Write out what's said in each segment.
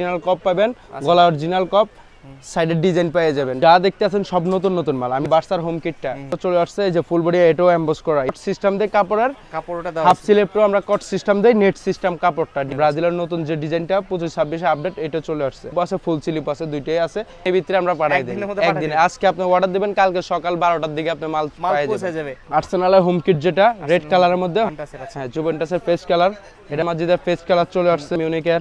Original কপ পাবেন গলা original কপ সাইডের ডিজাইন পেয়ে যাবেন। যা দেখতে আছেন সব নতুন নতুন মাল। আমি বার্সার হোম কিটটা। চলে আসছে এই যে ফুল বডি এটাও এমবস করা। সিস্টেম দিয়ে কাপড়ের কাপড়টা দেওয়া হাফ সিলেপ্রো আমরা কট সিস্টেম দেই নেট সিস্টেম কাপড়টা ব্রাজিলের নতুন যে ডিজাইনটা পঁচিশ ছাব্বিশে আপডেট এটা চলে আসছে। আছে ফুল স্লিপ আছে দুইটাই আছে। এই ভিতরে আমরা পাঠাই দিই। একদিনে। আজকে আপনি অর্ডার দিবেন কালকে সকাল বারোটার দিকে আপনি মাল পৌঁছে যাবেন যাবে। আর্সেনালের হোম কিট যেটা রেড কালারের মধ্যে। হ্যাঁ জুভেন্টাসের ফেস কালার এটা মাজিদের ফেস কালার চলে আসছে মিউনিকের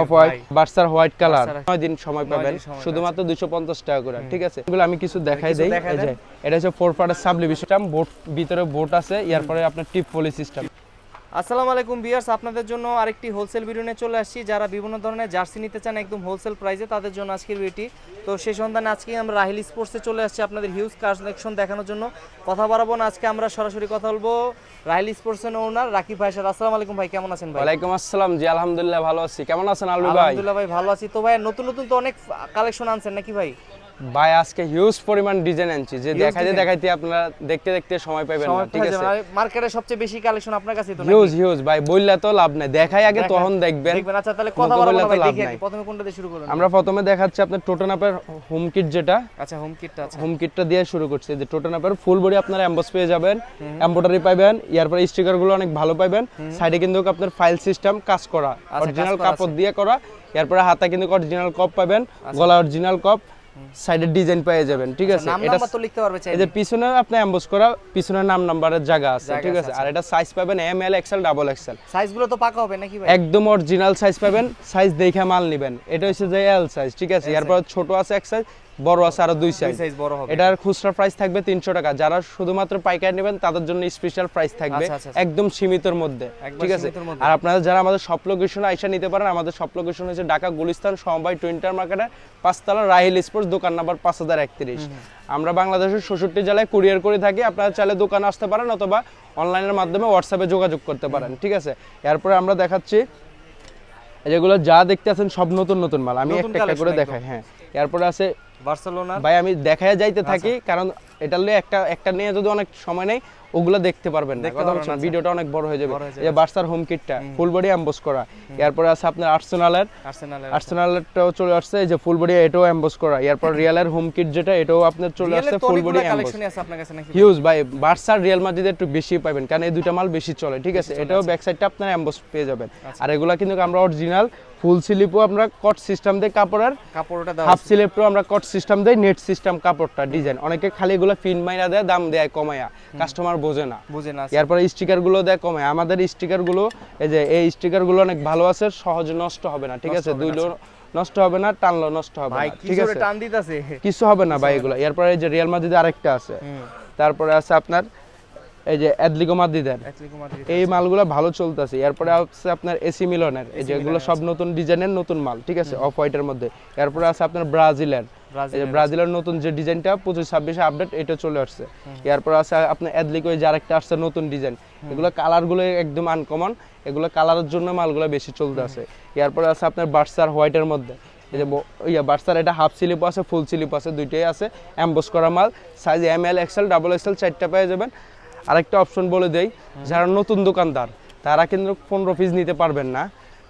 অফ হোয়াইট। বার্সার হোয়াইট কালার নয় দিন সময় পাবেন। শুধুমাত্র দুইশো পঞ্চাশ টাকা করে। ঠিক আছে এগুলো আমি কিছু দেখাই দেয় দেই। এটা হচ্ছে ফোর পার্টের সাবলিভি সিস্টেম বোট ভিতরে বোট আছে ইয়ার পরে আপনার টিপ পলি সিস্টেম আসসালামু আলাইকুম বিয়ার্স আপনাদের জন্য আরেকটি হোলসেল ভিডিও নিয়ে চলে আসছি। যারা বিভিন্ন ধরনের জার্সি নিতে চান একদম হোলসেল প্রাইসে তাদের জন্য আজকের ভিডিওটি তো সেই সন্ধানে আজকে আমরা রাহিল স্পোর্টসে চলে আসছি আপনাদের হিউজ কালেকশন দেখানোর জন্য। কথা বাড়াবো না আজকে আমরা সরাসরি কথা বলব রাহিল স্পোর্টসের ওনার রাকিব ভাই সাথে। আসসালামু আলাইকুম ভাই কেমন আছেন ভাই? ওয়ালাইকুম আসসালাম। জি আলহামদুলিল্লাহ ভালো আছি। কেমন আছেন আলবি ভাই? আলহামদুলিল্লাহ ভাই ভালো আছি। তো ভাই নতুন নতুন তো অনেক কালেকশন আনছেন নাকি ভাই? ভাই আজকে হিউজ পরিমাণ ডিজাইন আনছি। যে দেখাইতে দেখাইতে আপনারা দেখতে দেখতে সময় পাবেন না ঠিক আছে? মার্কেটে সবচেয়ে বেশি কালেকশন আপনার তো হিউজ হিউজ ভাই বললে তো লাভ নাই। দেখাই আগে তখন দেখবেন। দেখবেন আচ্ছা তাহলে কথা তো ভাই দেখি। প্রথমে কোনটা দিয়ে শুরু করুন আমরা প্রথমে দেখাচ্ছি আপনার টোটোনাপের হোম কিট যেটা। আচ্ছা হোম কিটটা আছে হোম কিটটা দিয়ে শুরু করছি। যে টোটোনাপের ফুল বডি আপনারা এমবস পেয়ে যাবেন। এমব্রয়ডারি পাবেন ইয়ার পরে স্টিকারগুলো অনেক ভালো পাবেন সাইডে কিন্তু আপনার ফাইল সিস্টেম কাজ করা। অরিজিনাল কাপড় দিয়ে করা। এরপরে হাতে কিন্তু অরিজিনাল কপ পাবেন গলা অরিজিনাল কপ সাইডের ডিজাইন পেয়ে যাবেন ঠিক আছে? নাম এটা নাম্বার তো লিখতে পারবে চাই এই যে পিছনে আপনি এমবস করা পিছনে নাম নাম্বারের জায়গা আছে ঠিক আছে, আছে? আর এটা সাইজ পাবেন M L XL double XL সাইজগুলো তো পাকা হবে নাকি ভাই? একদম অরিজিনাল সাইজ পাবেন সাইজ দেখে মাল নেবেন। এটা হচ্ছে যে এল সাইজ ঠিক আছে? এরপর ছোট আছে এক সাইজ বড় আছে আরও দুই সাইজ সাইজ বড় হবে। এটার খুচরা প্রাইস থাকবে তিনশো টাকা। যারা শুধুমাত্র পাইকারি নেবেন তাদের জন্য স্পেশাল প্রাইস থাকবে আচ্ছা, আচ্ছা, আচ্ছা। একদম সীমিতর মধ্যে। ঠিক আছে? আর আপনারা যারা আমাদের সব লোকেশনে আইসা নিতে পারেন আমাদের সব লোকেশন হচ্ছে ঢাকা গুলিস্তান সমবায় টুইন্টার মার্কেটে পাঁচতলা রাহিল স্পোর্টস দোকান নাম্বার পাঁচ হাজার একত্রিশ। আমরা বাংলাদেশের ষষট্টি জেলায় কুরিয়ার করে থাকি। আপনারা চাইলে দোকানে আসতে পারেন অথবা অনলাইনের মাধ্যমে হোয়াটসঅ্যাপে যোগাযোগ করতে পারেন। ঠিক আছে? এরপরে আমরা দেখাচ্ছি যেগুলো যা দেখতে আছেন সব নতুন নতুন মাল। আমি একটা একটা করে দেখাই হ্যাঁ। এরপরে আছে বার্সেলোনা ভাই আমি দেখায় যাইতে আচ্ছা। থাকি কারণ এটা নিয়ে একটা একটা নিয়ে যদি অনেক সময় নেই ওগুলো দেখতে পারবেন না। কথা বলছেন আচ্ছা। ভিডিওটা অনেক বড় হয়ে যাবে। এই যে বার্সার হোম। কিটটা ফুল বডি এমবস করা এরপরে আছে আপনার আর্সেনালের আর্সেনালের আর্সেনালেরটাও চলে আসছে এই যে ফুল বডি এটাও এমবস করা। এরপর রিয়ালের হোম কিট যেটা এটাও আপনার চলে আসছে ফুল বডি এমবস কালেকশন আছে আপনার কাছে নাকি? হিউজ ভাই বার্সার রিয়াল মাদ্রিদ একটু বেশি পাবেন কারণ এই দুইটা মাল বেশি চলে ঠিক আছে? এটাও ব্যাক সাইডটা আপনার এমবস পেয়ে যাবেন। আচ্ছা। আর এগুলা কিন্তু আমরা অরিজিনাল ফুল স্লিপও আমরা কট সিস্টেম দিয়ে কাপড়ের কাপড়টা দেওয়া হাফ সিলেপ্রো আমরা কট সিস্টেম দেই নেট সিস্টেম কাপড়টা ডিজাইন অনেকে খালি এগুলো ফিন মাইরা দেয় দাম দেয় কমায়া। কাস্টমার বোঝে না। বুঝে না এরপরে স্টিকারগুলো দেখ কমে। আমাদের স্টিকারগুলো এই যে এই স্টিকারগুলো অনেক ভালো আছে সহজে নষ্ট হবে না ঠিক আছে? দুইলো নষ্ট হবে না টানলো নষ্ট হবে না ঠিক আছে? টান দিতাছে? কিছু হবে না ভাই এগুলো। এরপরে এই যে রিয়াল মাদ্রিদ আরেকটা আছে। তারপরে আছে আপনার এই যে অ্যাডলিকো মাদ্রিদের এই মালগুলো ভালো চলতেছে। এরপরে আছে আপনার এসি মিলনের এই যে এগুলো সব নতুন ডিজাইনের নতুন মাল ঠিক আছে? অফ হোয়াইটের মধ্যে। এরপরে আছে আপনার ব্রাজিলের যে ব্রাজিলের নতুন যে ডিজাইনটা পঁচিশ ছাব্বিশে আপডেট এটা চলে আসছে। এরপর আছে আপনার অ্যাডলিকো যে আরেকটা আসছে নতুন ডিজাইন। এগুলো কালারগুলো একদম আনকমন এগুলো কালারের জন্য মালগুলো বেশি চলতে আছে এরপরে আছে আপনার বার্সার হোয়াইটের মধ্যে। এই যে ইয়া বার্সার এটা হাফ স্লিপ আছে ফুল স্লিপ আছে দুইটাই আছে। অ্যাম্বোস করা মাল। Size M L XL double XL চারটা পেয়ে যাবেন। আরেকটা অপশন বলে দেই যারা নতুন দোকানদার তারা কিন্তু পনেরো পিস নিতে পারবেন না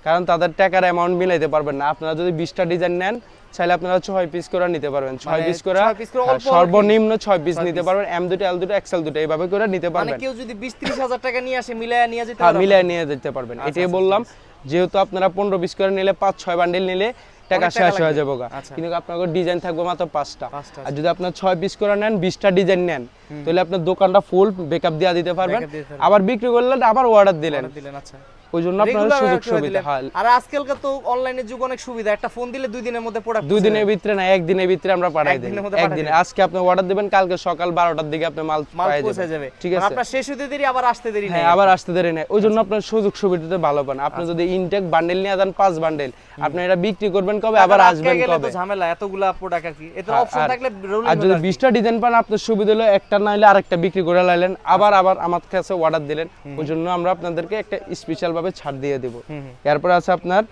কারণ তাদের টাকার অ্যামাউন্ট মিলাইতে পারবেন না। আপনারা যদি বিশটা ডিজাইন নেন চাইলে আপনারা ছয় পিস করে নিতে পারবেন। ছয় মানে পিস করে piece করে সর্বনিম্ন ছয় পিস নিতে পারবেন এম দুটো এল দুটো এক্সেল দুটো এইভাবে করে নিতে মানে পারবেন। কেউ যদি 20 30 হাজার টাকা নিয়ে আসে মিলায়া নিয়ে যেতে হ্যাঁ মিলিয়ে নিয়ে যেতে পারবেন আচ্ছা, এটাই বললাম। যেহেতু আপনারা পনেরো পিস করে নিলে পাঁচ ছয় বান্ডেল নিলে টাকা শেষ হয়ে। যাবে আচ্ছা। কিন্তু আপনার ডিজাইন থাকবে মাত্র পাঁচটা। আর যদি আপনার ছয় পিস করে নেন বিশটা ডিজাইন নেন তাহলে আপনার দোকানটা ফুল বেকআপ দিয়ে দিতে পারবেন। আবার বিক্রি করলেন আবার অর্ডার দিলেন অর্ডার দিলেন আচ্ছা ওই জন্য আপনার সুযোগ সুবিধা হয়। আর আজকালকার তো অনলাইনের যুগ অনেক সুবিধা। একটা ফোন দিলে দুই দিনের মধ্যে প্রোডাক্ট দুই দিনের ভিতরে না একদিনের ভিতরে আমরা পাঠাই দিই। একদিনে। আজকে আপনি অর্ডার দিবেন কালকে সকাল বারোটার দিকে আপনি মাল পৌঁছে যাবে। ঠিক আছে? আপনার শেষ হতে দেরি আবার আসতে দেরি হ্যাঁ আবার আসতে দেরি নেই। ওই জন্য আপনার সুযোগ সুবিধাতে ভালো পান। আপনি যদি ইনটেক বান্ডেল নিয়ে যান পাঁচ বান্ডেল আপনি এটা বিক্রি করবেন কবে? আবার আসবেন কবে? ঝামেলা এতগুলা প্রোডাক্ট আর কি। এতে অপশন থাকলে আর যদি বিশটা ডিজাইন পান আপনার সুবিধা হলো একটা না হলে আরেকটা বিক্রি করে লাইলেন। আবার আবার আমার কাছে অর্ডার দিলেন। ওই জন্য আমরা আপনাদেরকে একটা স্পেশাল ভাবে ছাড় দিয়ে দেবো। এরপরে আছে আপনার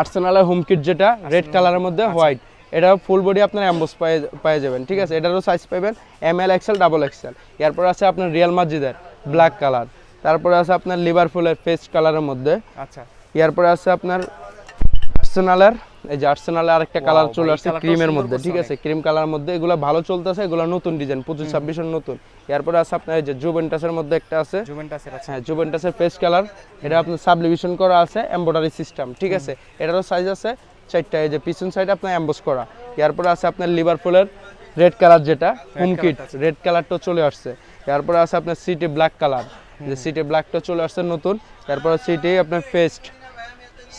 আর্সেনালের হোম কিট যেটা রেড কালারের মধ্যে হোয়াইট এটা ফুল বডি আপনার অ্যাম্বোস পেয়ে পেয়ে যাবেন ঠিক আছে? এটারও সাইজ পাবেন M L XL double XL এরপর আছে আপনার রিয়াল মাজিদের ব্ল্যাক কালার তারপরে আছে আপনার লিভারপুলের ফেস কালারের মধ্যে। আচ্ছা। এরপরে আছে আপনার আর্সেনালের এই যে আর্সেনালের আরেকটা কালার চলে আসছে ক্রিমের মধ্যে ঠিক আছে? ক্রিম কালার মধ্যে এগুলো ভালো চলতেছে এগুলো নতুন ডিজাইন পঁচিশ ছাব্বিশের নতুন। এরপরে আছে আপনার এই যে জুভেন্টাসের মধ্যে একটা আছে। হ্যাঁ জুভেন্টাসের ফেস কালার এটা আপনার সাবলিভিশন করা আছে এমব্রয়ডারি সিস্টেম ঠিক আছে? এটারও সাইজ আছে চারটা এই যে পিছন সাইড আপনার এমবোস করা। এরপরে আছে আপনার লিভারপুলের রেড কালার যেটা হোম কিট রেড কালারটা চলে আসছে। এরপরে আছে আপনার সিটি ব্ল্যাক কালার যে সিটি ব্ল্যাকটা চলে আসছে নতুন। তারপরে সিটি আপনার ফেস্ট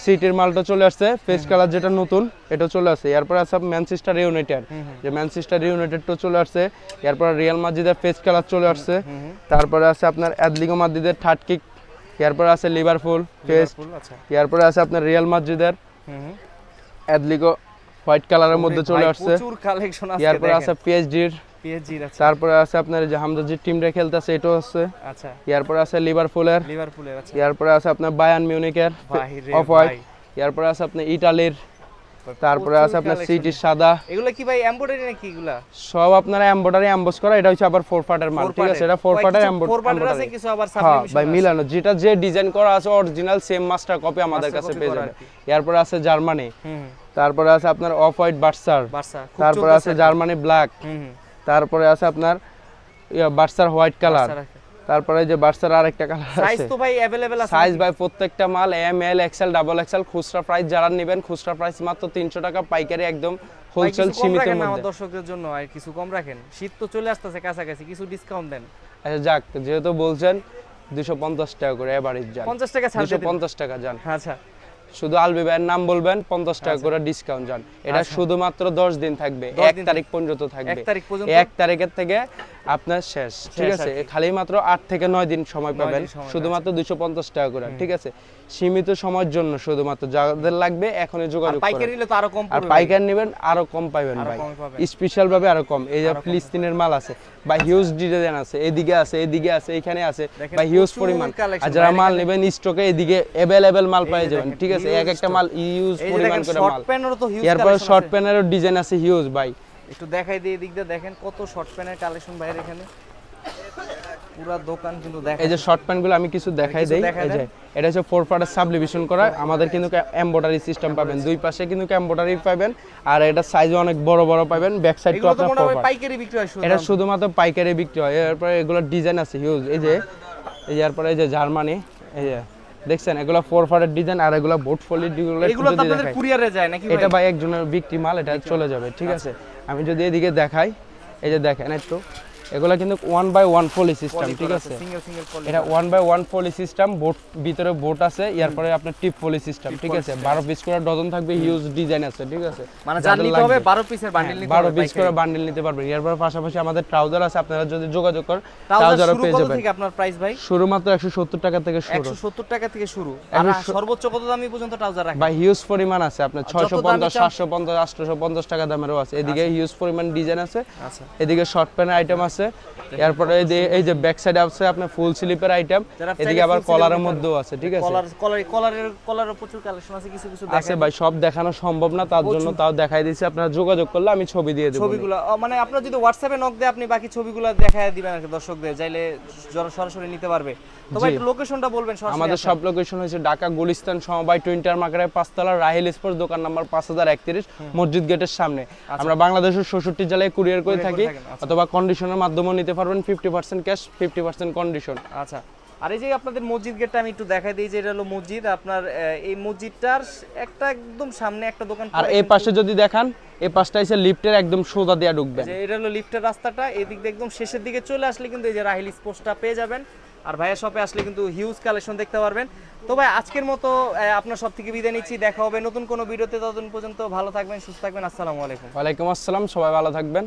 সিটির মালটা চলে আসছে ফেস কালার যেটা নতুন এটা চলে আসছে। এরপরে আছে ম্যানচেস্টার ইউনাইটেড যে ম্যানচেস্টার ইউনাইটেডটা চলে আসছে এরপর রিয়াল মাদ্রিদের ফেস কালার চলে আসছে। তারপরে আছে আপনার অ্যাডলিগো মাদ্রিদের থার্ড কিক এরপরে আছে লিভারপুল ফেস আচ্ছা। এরপরে আছে আপনার রিয়াল মাদ্রিদের। অ্যাডলিগো হোয়াইট কালারের মধ্যে চলে আসছে। প্রচুর কালেকশন আছে এরপরে আছে পিএইচডির পিএসজির আছে তারপরে আছে আপনার যে হামদাজির টিমটা খেলতেছে এটাও আছে। আচ্ছা। এরপরে আছে লিভারপুলের লিভারপুলের আছে এরপরে আছে আপনার বায়ান মিউনিকের অফ হোয়াইট। এরপরে আছে আপনার ইটালির তারপরে আছে আপনার। সিটির সাদা। এগুলো কি ভাই এমব্রয়ডারি নাকি এগুলা? সব আপনার এমব্রয়ডারি এমবোস করা এটা হচ্ছে আবার ফোর পার্টের মাল ঠিক আছে? এটা ফোর পার্টের ফোর পার্টের আছে কিছু আবার হ্যাঁ সাবলিমেশন ভাই মিলানো। যেটা যে ডিজাইন করা আছে অরিজিনাল সেম মাস্টার কপি আমাদের কাছে পেয়ে করা যাবে। আর আছে জার্মানি। তারপরে আছে আপনার অফ হোয়াইট বার্সার তারপরে আছে জার্মানি ব্ল্যাক তারপরে আছে আপনার ইয়া, বার্সার হোয়াইট কালার বার্সার আছে। তারপরে যে বার্সার আরেকটা কালার সাইজ আছে তো ভাই अवेलेबल আছে সাইজ ভাই প্রত্যেকটা মাল M L XL double XL খুচরা প্রাইস যারা নেবেন খুচরা প্রাইস মাত্র তিনশো টাকা পাইকারি একদম ভাই, হোলসেল কিছু কম সীমিতের রাখেন না আমার মধ্যে দর্শকের জন্য আর কিছু কম রাখেন শীত তো চলে আসতেছে কাছাকাছি কিছু ডিসকাউন্ট দেন আচ্ছা যাক যেহেতু বলছেন দুশো পঞ্চাশ টাকা করে এভারেজ যান 50 টাকা ছাড় দুশো দিয়ে দিন। পঞ্চাশ টাকা যান আচ্ছা শুধু আলবি ভাইয়ের নাম বলবেন পঞ্চাশ টাকা করে ডিসকাউন্ট যান। এটা শুধুমাত্র দশ দিন থাকবে এক তারিখ পর্যন্ত থাকবে। এক তারিখের থেকে আপনার শেষ। ঠিক আছে? খালি মাত্র আট থেকে নয় দিন সময় পাবেন। শুধুমাত্র দুশো পঞ্চাশ টাকা করে। ঠিক আছে? সীমিত সময়ের জন্য শুধুমাত্র যাদের লাগবে এখনই আর যোগাযোগ পাইকারি নিলে তো আরও কম আর পাইকার নেবেন আরও কম পাবেন ভাই। স্পেশাল ভাবে আরও কম। এই যে ফিলিস্তিনের মাল আছে। বা হিউজ ডিজাইন আছে। এদিকে আছে এদিকে আছে এখানে আছে। বা হিউজ পরিমাণ। আর যারা মাল নেবেন স্টকে এদিকে অ্যাভেলেবেল মাল পেয়ে যাবেন। ঠিক আছে? এক একটা মাল ইউজ পরিমাণ করে শর্ট মাল। প্যানেরও তো হিউজ এরপর শর্ট প্যানেরও ডিজাইন আছে হিউজ ভাই। একটু দেখাই দিয়ে এদিক দিয়ে দেখেন কত শর্ট প্যানের কালেকশন বাইরে এখানে। পুরো দোকান কিন্তু দেখেন এই যে শর্ট প্যান্টগুলো আমি কিছু দেখাই দেই এই যে এটা হচ্ছে ফোর পার্টের সাবলিভিশন করা। আমাদের কিন্তু এমব্রয়ডারি সিস্টেম পাবেন। দুই পাশে কিন্তু এমব্রয়ডারি পাবেন। আর এটা সাইজ অনেক বড় বড় পাবেন। ব্যাক সাইড তো আপনার ফোর পাইকারি বিক্রি হয় এটা শুধুমাত্র পাইকারি বিক্রি হয়। এরপরে এগুলো ডিজাইন আছে হিউজ এই যে এই যে এরপরে এই যে জার্মানি এই যে দেখছেন? এগুলো ফোর পার্টের ডিজাইন আর এগুলো বোট ফলি এগুলো তো আপনাদের কুরিয়ারে যায় নাকি এটা ভাই ভাই একজনের বিক্রি মাল এটা চলে যাবে ঠিক আছে? আমি যদি এদিকে দেখাই এই যে দেখেন একটু। এগুলো কিন্তু one by one poly system ঠিক আছে পলি এটা one by one poly system boat ভিতরে বোট আছে এরপরে আপনার টিপ পলি সিস্টেম ঠিক আছে? বারো পিস করে ডজন থাকবে হিউজ ডিজাইন আছে ঠিক আছে? মানে যার নিতে হবে। 12 পিসের বান্ডেল নিতে বারো পিস করে বান্ডেল নিতে পারবেন। এরপর পাশাপাশি আমাদের ট্রাউজার আছে আপনারা যদি যোগাযোগ করেন ট্রাউজার ট্রাউজারও পেয়ে যাবেন। আপনার প্রাইস ভাই? শুধুমাত্র একশো সত্তর টাকা থেকে শুরু। 170 টাকা থেকে শুরু। আর সর্বোচ্চ কত দামি পর্যন্ত ট্রাউজার রাখেন? বা হিউজ পরিমাণ আছে আপনার ছয়শো পঞ্চাশ সাতশো পঞ্চাশ আটশো পঞ্চাশ টাকা দামেরও আছে। এদিকে হিউজ পরিমাণ ডিজাইন আছে। আচ্ছা। এদিকে শর্ট প্যান্ট আইটেম আছে। এরপরে এই যে- ব্যাক সাইডে আছে আপনার ফুল স্লিপের আইটেম এদিকে আবার কলারের মধ্যেও আছে ঠিক আছে? কলার কলার কলারের কলারের প্রচুর কালেকশন আছে কিছু কিছু আছে ভাই সব দেখানো সম্ভব না তার জন্য তাও দেখাই দিচ্ছি আপনারা যোগাযোগ করলে আমি ছবি দিয়ে দেবো। ছবিগুলো মানে আপনার যদি হোয়াটসঅ্যাপে নক দেয় আপনি বাকি ছবিগুলো দেখায় দিবেন আর দর্শকদের চাইলে যারা সরাসরি নিতে পারবে। তো ভাই লোকেশনটা বলবেন সরাসরি আমাদের সব লোকেশন হয়েছে ঢাকা গুলিস্তান সমবায় টোয়েন্টার মার্কেটের পাঁচতলা রাহিল স্পোর্টস দোকান নাম্বার পাঁচ হাজার একত্রিশ মসজিদ গেটের সামনে। আমরা বাংলাদেশের ষষট্টি জেলায় কুরিয়ার করে থাকি আচ্ছা। অথবা কন্ডিশনের মাধ্যমেও নিতে পারবেন fifty percent cash fifty percent condition আচ্ছা আর এই যে আপনাদের মসজিদ গেটটা আমি একটু দেখাই দিই যে এটা হলো মসজিদ আপনার এই মসজিদটার একটা একদম সামনে একটা দোকান আর এই পাশে যদি দেখান এই পাশটা এসে লিফটের একদম সোজা দিয়ে ঢুকবেন। যে এটা হলো লিফটের রাস্তাটা এদিক দিয়ে একদম শেষের দিকে চলে আসলে কিন্তু এই যে রাহিল স্পোর্টসটা পেয়ে যাবেন। আর ভাইয়া শপে আসলে কিন্তু হিউজ কালেকশন দেখতে পারবেন। তো ভাই আজকের মতো আপনার সব থেকে বিদায় নিচ্ছি দেখা হবে নতুন কোনো ভিডিওতে ততদিন পর্যন্ত ভালো থাকবেন সুস্থ থাকবেন আসসালামু আলাইকুম। ওয়ালাইকুম আসসালাম সবাই ভালো থাকবেন।